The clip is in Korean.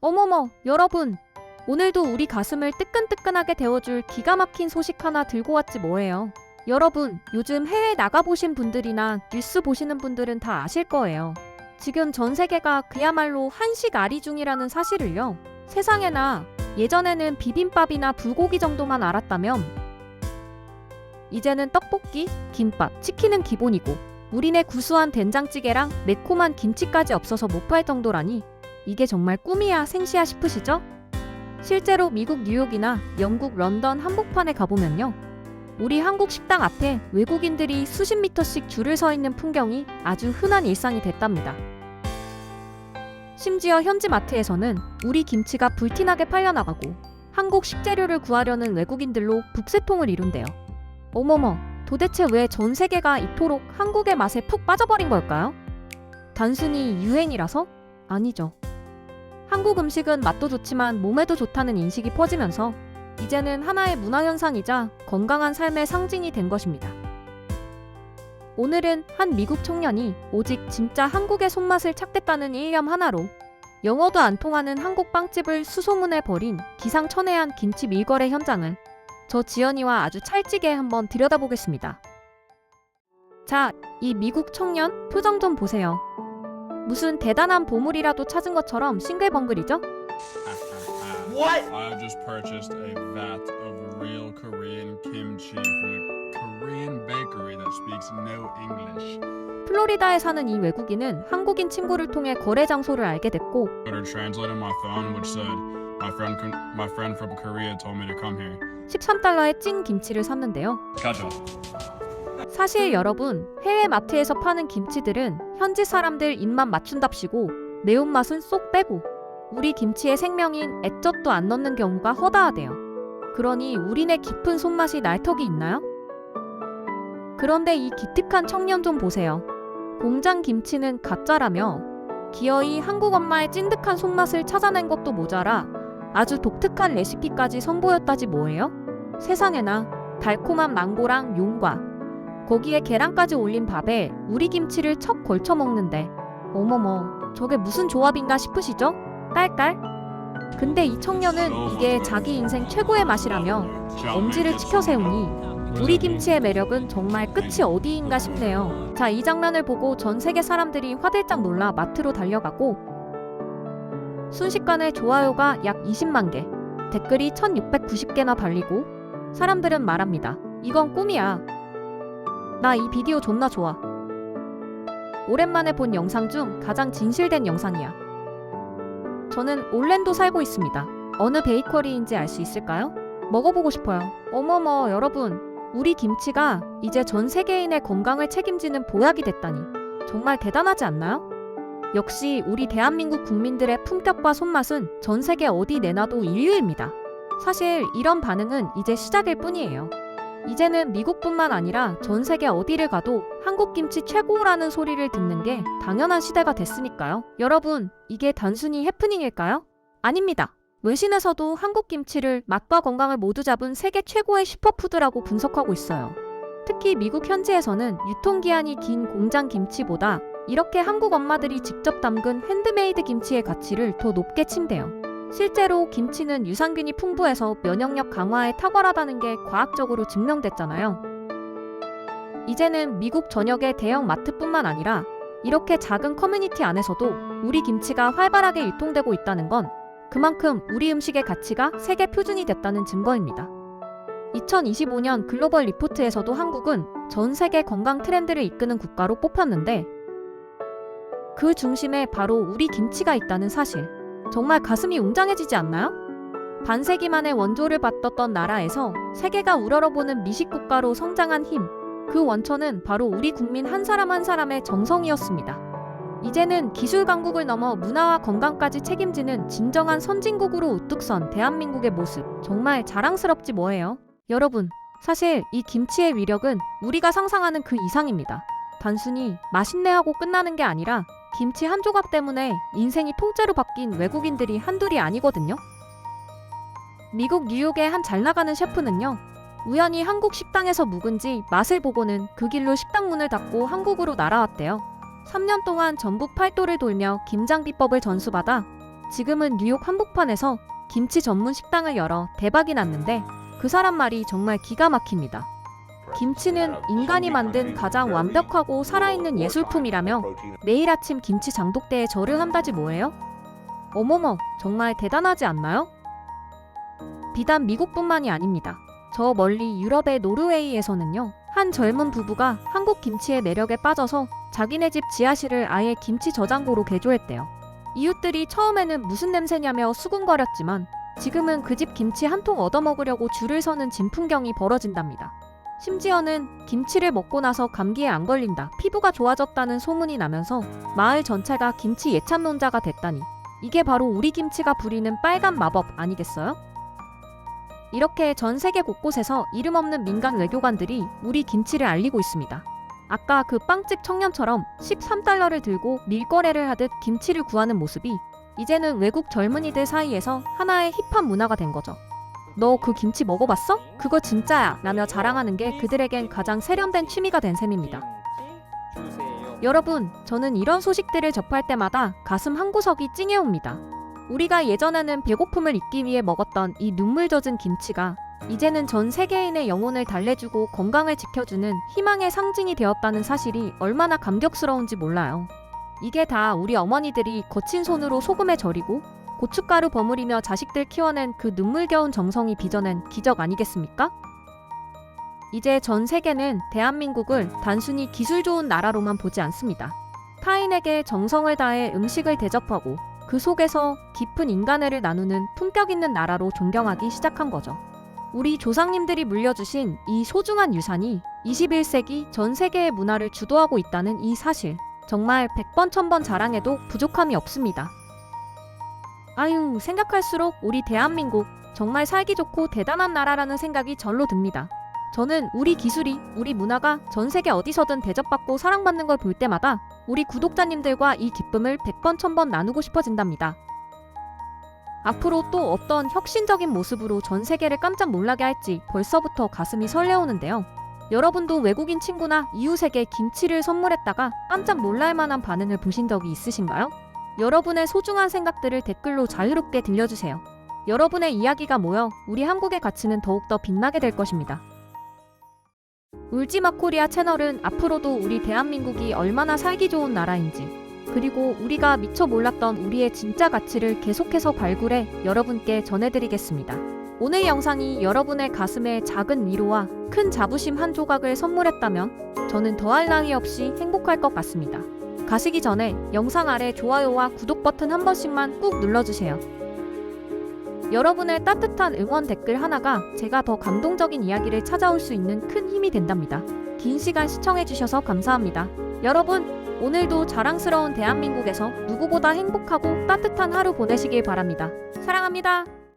어머머, 여러분. 오늘도 우리 가슴을 뜨끈뜨끈하게 데워줄 기가 막힌 소식 하나 들고 왔지 뭐예요. 여러분, 요즘 해외 나가보신 분들이나 뉴스 보시는 분들은 다 아실 거예요. 지금 전 세계가 그야말로 한식 아리 중이라는 사실을요. 세상에나 예전에는 비빔밥이나 불고기 정도만 알았다면 이제는 떡볶이, 김밥, 치킨은 기본이고 우리네 구수한 된장찌개랑 매콤한 김치까지 없어서 못 팔 정도라니 이게 정말 꿈이야 생시야 싶으시죠? 실제로 미국 뉴욕이나 영국 런던 한복판에 가보면요. 우리 한국 식당 앞에 외국인들이 수십 미터씩 줄을 서 있는 풍경이 아주 흔한 일상이 됐답니다. 심지어 현지 마트에서는 우리 김치가 불티나게 팔려나가고 한국 식재료를 구하려는 외국인들로 북새통을 이룬대요. 어머머, 도대체 왜 전 세계가 이토록 한국의 맛에 푹 빠져버린 걸까요? 단순히 유행이라서? 아니죠. 한국 음식은 맛도 좋지만 몸에도 좋다는 인식이 퍼지면서 이제는 하나의 문화현상이자 건강한 삶의 상징이 된 것입니다. 오늘은 한 미국 청년이 오직 진짜 한국의 손맛을 찾겠다는 일념 하나로 영어도 안 통하는 한국 빵집을 수소문에 벌인 기상천외한 김치 밀거래 현장을 저 지연이와 아주 찰지게 한번 들여다보겠습니다. 자, 이 미국 청년 표정 좀 보세요. 무슨 대단한 보물이라도 찾은 것처럼 싱글벙글이죠? What? I've just purchased a vat of real Korean kimchi from a Korean bakery that speaks no English. 플로리다에 사는 이 외국인은 한국인 친구를 통해 거래 장소를 알게 됐고 Ordered translate on my phone, which said, "My friend, my friend from Korea told me to come here." 13달러의 찐 김치를 샀는데요. Gotcha. 사실 여러분, 해외 마트에서 파는 김치들은 현지 사람들 입맛 맞춘답시고 매운맛은 쏙 빼고 우리 김치의 생명인 액젓도 안 넣는 경우가 허다하대요. 그러니 우리네 깊은 손맛이 날 턱이 있나요? 그런데 이 기특한 청년 좀 보세요. 공장 김치는 가짜라며 기어이 한국 엄마의 찐득한 손맛을 찾아낸 것도 모자라 아주 독특한 레시피까지 선보였다지 뭐예요? 세상에나 달콤한 망고랑 용과 거기에 계란까지 올린 밥에 우리 김치를 척 걸쳐 먹는데 어머머 저게 무슨 조합인가 싶으시죠? 깔깔? 근데 이 청년은 이게 자기 인생 최고의 맛이라며 엄지를 치켜 세우니 우리 김치의 매력은 정말 끝이 어디인가 싶네요. 자, 이 장면을 보고 전 세계 사람들이 화들짝 놀라 마트로 달려가고 순식간에 좋아요가 약 20만 개, 댓글이 1690개나 달리고 사람들은 말합니다. 이건 꿈이야. 나 이 비디오 존나 좋아. 오랜만에 본 영상 중 가장 진실된 영상이야. 저는 올랜도 살고 있습니다. 어느 베이커리인지 알 수 있을까요? 먹어보고 싶어요. 어머머, 여러분. 우리 김치가 이제 전 세계인의 건강을 책임지는 보약이 됐다니. 정말 대단하지 않나요? 역시 우리 대한민국 국민들의 품격과 손맛은 전 세계 어디 내놔도 인류입니다. 사실 이런 반응은 이제 시작일 뿐이에요. 이제는 미국뿐만 아니라 전 세계 어디를 가도 한국 김치 최고라는 소리를 듣는 게 당연한 시대가 됐으니까요. 여러분, 이게 단순히 해프닝일까요? 아닙니다. 외신에서도 한국 김치를 맛과 건강을 모두 잡은 세계 최고의 슈퍼푸드라고 분석하고 있어요. 특히 미국 현지에서는 유통기한이 긴 공장 김치보다 이렇게 한국 엄마들이 직접 담근 핸드메이드 김치의 가치를 더 높게 친대요. 실제로 김치는 유산균이 풍부해서 면역력 강화에 탁월하다는 게 과학적으로 증명됐잖아요. 이제는 미국 전역의 대형 마트뿐만 아니라 이렇게 작은 커뮤니티 안에서도 우리 김치가 활발하게 유통되고 있다는 건 그만큼 우리 음식의 가치가 세계 표준이 됐다는 증거입니다. 2025년 글로벌 리포트에서도 한국은 전 세계 건강 트렌드를 이끄는 국가로 뽑혔는데 그 중심에 바로 우리 김치가 있다는 사실. 정말 가슴이 웅장해지지 않나요? 반세기 만에 원조를 받았던 나라에서 세계가 우러러보는 미식 국가로 성장한 힘. 그 원천은 바로 우리 국민 한 사람 한 사람의 정성이었습니다. 이제는 기술 강국을 넘어 문화와 건강까지 책임지는 진정한 선진국으로 우뚝 선 대한민국의 모습. 정말 자랑스럽지 뭐예요. 여러분, 사실 이 김치의 위력은 우리가 상상하는 그 이상입니다. 단순히 맛있네 하고 끝나는 게 아니라 김치 한 조각 때문에 인생이 통째로 바뀐 외국인들이 한둘이 아니거든요. 미국 뉴욕의 한 잘 나가는 셰프는요. 우연히 한국 식당에서 묵은지 맛을 보고는 그 길로 식당 문을 닫고 한국으로 날아왔대요. 3년 동안 전국 팔도를 돌며 김장 비법을 전수받아 지금은 뉴욕 한복판에서 김치 전문 식당을 열어 대박이 났는데 그 사람 말이 정말 기가 막힙니다. 김치는 인간이 만든 가장 완벽하고 살아있는 예술품이라며 매일 아침 김치 장독대에 절을 한다지 뭐예요? 어머머, 정말 대단하지 않나요? 비단 미국뿐만이 아닙니다. 저 멀리 유럽의 노르웨이에서는요, 한 젊은 부부가 한국 김치의 매력에 빠져서 자기네 집 지하실을 아예 김치 저장고로 개조했대요. 이웃들이 처음에는 무슨 냄새냐며 수군거렸지만 지금은 그 집 김치 한 통 얻어먹으려고 줄을 서는 진풍경이 벌어진답니다. 심지어는 김치를 먹고 나서 감기에 안 걸린다, 피부가 좋아졌다는 소문이 나면서 마을 전체가 김치 예찬론자가 됐다니 이게 바로 우리 김치가 부리는 빨간 마법 아니겠어요? 이렇게 전 세계 곳곳에서 이름 없는 민간 외교관들이 우리 김치를 알리고 있습니다. 아까 그 빵집 청년처럼 13달러를 들고 밀거래를 하듯 김치를 구하는 모습이 이제는 외국 젊은이들 사이에서 하나의 힙한 문화가 된 거죠. 너 그 김치 먹어봤어? 그거 진짜야! 라며 자랑하는 게 그들에겐 가장 세련된 취미가 된 셈입니다. 여러분, 저는 이런 소식들을 접할 때마다 가슴 한구석이 찡해옵니다. 우리가 예전에는 배고픔을 잊기 위해 먹었던 이 눈물 젖은 김치가 이제는 전 세계인의 영혼을 달래주고 건강을 지켜주는 희망의 상징이 되었다는 사실이 얼마나 감격스러운지 몰라요. 이게 다 우리 어머니들이 거친 손으로 소금에 절이고 고춧가루 버무리며 자식들 키워낸 그 눈물겨운 정성이 빚어낸 기적 아니겠습니까? 이제 전 세계는 대한민국을 단순히 기술 좋은 나라로만 보지 않습니다. 타인에게 정성을 다해 음식을 대접하고 그 속에서 깊은 인간애를 나누는 품격 있는 나라로 존경하기 시작한 거죠. 우리 조상님들이 물려주신 이 소중한 유산이 21세기 전 세계의 문화를 주도하고 있다는 이 사실. 정말 100번, 1000번 자랑해도 부족함이 없습니다. 아유, 생각할수록 우리 대한민국 정말 살기 좋고 대단한 나라라는 생각이 절로 듭니다. 저는 우리 기술이, 우리 문화가 전 세계 어디서든 대접받고 사랑받는 걸 볼 때마다 우리 구독자님들과 이 기쁨을 100번, 1000번 나누고 싶어진답니다. 앞으로 또 어떤 혁신적인 모습으로 전 세계를 깜짝 놀라게 할지 벌써부터 가슴이 설레오는데요. 여러분도 외국인 친구나 이웃에게 김치를 선물했다가 깜짝 놀랄 만한 반응을 보신 적이 있으신가요? 여러분의 소중한 생각들을 댓글로 자유롭게 들려주세요. 여러분의 이야기가 모여 우리 한국의 가치는 더욱더 빛나게 될 것입니다. 울지마 코리아 채널은 앞으로도 우리 대한민국이 얼마나 살기 좋은 나라인지 그리고 우리가 미처 몰랐던 우리의 진짜 가치를 계속해서 발굴해 여러분께 전해드리겠습니다. 오늘 영상이 여러분의 가슴에 작은 위로와 큰 자부심 한 조각을 선물했다면 저는 더할 나위 없이 행복할 것 같습니다. 가시기 전에 영상 아래 좋아요와 구독 버튼 한 번씩만 꾹 눌러주세요. 여러분의 따뜻한 응원 댓글 하나가 제가 더 감동적인 이야기를 찾아올 수 있는 큰 힘이 된답니다. 긴 시간 시청해주셔서 감사합니다. 여러분, 오늘도 자랑스러운 대한민국에서 누구보다 행복하고 따뜻한 하루 보내시길 바랍니다. 사랑합니다.